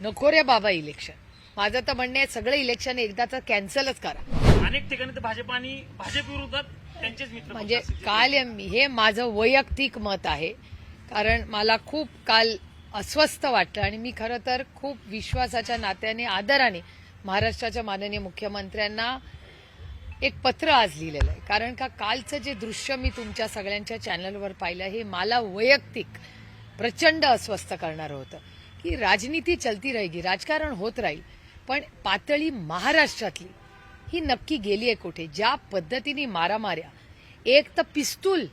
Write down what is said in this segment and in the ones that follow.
नको रे बाबा इलेक्शन माझं तर म्हणणं आहे सगळं इलेक्शन एकदा तर कॅन्सलच करा. अनेक ठिकाणी तर भाजप आणि भाजप विरोधात त्यांचेच मित्र म्हणजे. काल मी- हे माझं वैयक्तिक मत आहे. कारण मला खूप काल अस्वस्थ वाटलं आणि मी खरं तर खूप विश्वासाच्या नात्याने आदराने महाराष्ट्राच्या माननीय मुख्यमंत्र्यांना एक पत्र आज लिहिलेलं आहे. कारण का कालचं जे दृश्य मी तुमच्या सगळ्यांच्या चॅनलवर पाहिलं हे मला वैयक्तिक प्रचंड अस्वस्थ करणारं होतं. की राजनीती चलती राहिली राजकारण होत राहील पण पातळी महाराष्ट्रातली ही नक्की गेली आहे कुठे? ज्या पद्धतीने मारामाऱ्या एक तर पिस्तूल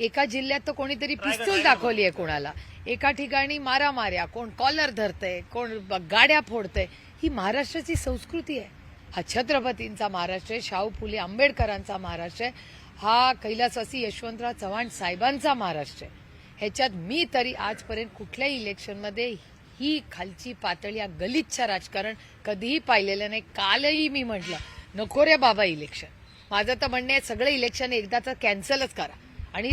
एका जिल्ह्यात तर कोणीतरी पिस्तूल दाखवली आहे कोणाला. एका ठिकाणी मारामाऱ्या कोण कॉलर धरतंय कोण गाड्या फोडतंय ही महाराष्ट्राची संस्कृती आहे. हा छत्रपतींचा महाराष्ट्र आहे शाहू फुले आंबेडकरांचा महाराष्ट्र आहे हा कैलासवासी यशवंतराव चव्हाण साहेबांचा महाराष्ट्र आहे. ह्याच्यात मी तरी आजपर्यंत कुठल्याही इलेक्शनमध्ये ही खालची पातळी या गलिच्छ राजकारण कधीही पाहिलेलं नाही. कालही मी म्हटलं नको रे बाबा इलेक्शन माझं तर म्हणणं आहे सगळं इलेक्शन एकदा तर कॅन्सलच करा. आणि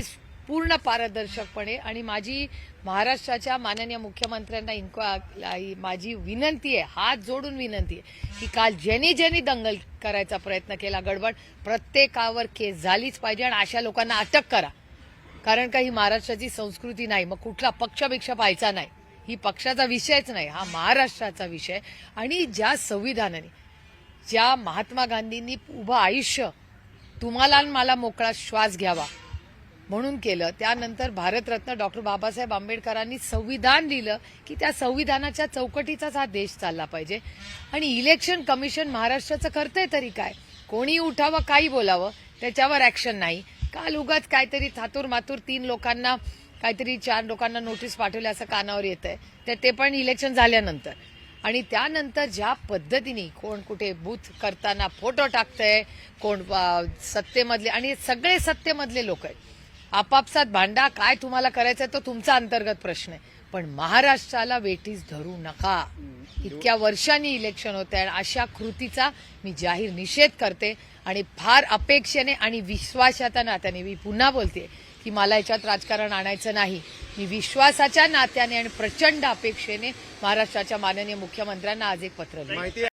पूर्ण पारदर्शकपणे आणि माझी महाराष्ट्राच्या माननीय मुख्यमंत्र्यांना इन्क्वा- माझी विनंती आहे हात जोडून विनंती आहे की काल ज्यांनी ज्यांनी दंगल करायचा प्रयत्न केला गडबड प्रत्येकावर केस झालीच पाहिजे आणि अशा लोकांना अटक करा. कारण का ही महाराष्ट्राची संस्कृती नाही मग कुठला पक्षपेक्षा पाहायचा नाही. ही पक्षाचा विषयच नाही हा महाराष्ट्राचा विषय. आणि ज्या संविधानाने ज्या महात्मा गांधींनी उभं आयुष्य तुम्हाला आणि मला मोकळा श्वास घ्यावा म्हणून केलं त्यानंतर भारतरत्न डॉक्टर बाबासाहेब आंबेडकरांनी संविधान लिहिलं की त्या संविधानाच्या चौकटीचाच हा देश चालला पाहिजे. आणि इलेक्शन कमिशन महाराष्ट्राचं करतंय तरी काय? कोणी उठावं काही बोलावं त्याच्यावर ऍक्शन नाही. काल उगाच काहीतरी थातूर मातूर तीन लोकांना काहीतरी चार लोकांना नोटीस पाठवली असं कानावर येत आहे तर ते पण इलेक्शन झाल्यानंतर. आणि त्यानंतर ज्या पद्धतीने कोण कुठे बूथ करताना फोटो टाकतंय कोण सत्तेमधले आणि सगळे सत्तेमधले लोक आहेत. आपापसात भांडा काय तुम्हाला करायचं तो तुमचा अंतर्गत प्रश्न आहे. पण महाराष्ट्राला वेठीस धरू नका. इतक्या वर्षांनी इलेक्शन होत आहे आणि अशा कृतीचा मी जाहीर निषेध करते आणि फार अपेक्षेने आणि विश्वासाच्या नात्याने मी पुन्हा बोलते की मला याच्यात राजकारण आणायचं नाही. मी विश्वासाच्या नात्याने आणि प्रचंड अपेक्षेने महाराष्ट्राच्या माननीय मुख्यमंत्र्यांना आज एक पत्र लिहिलं. माहिती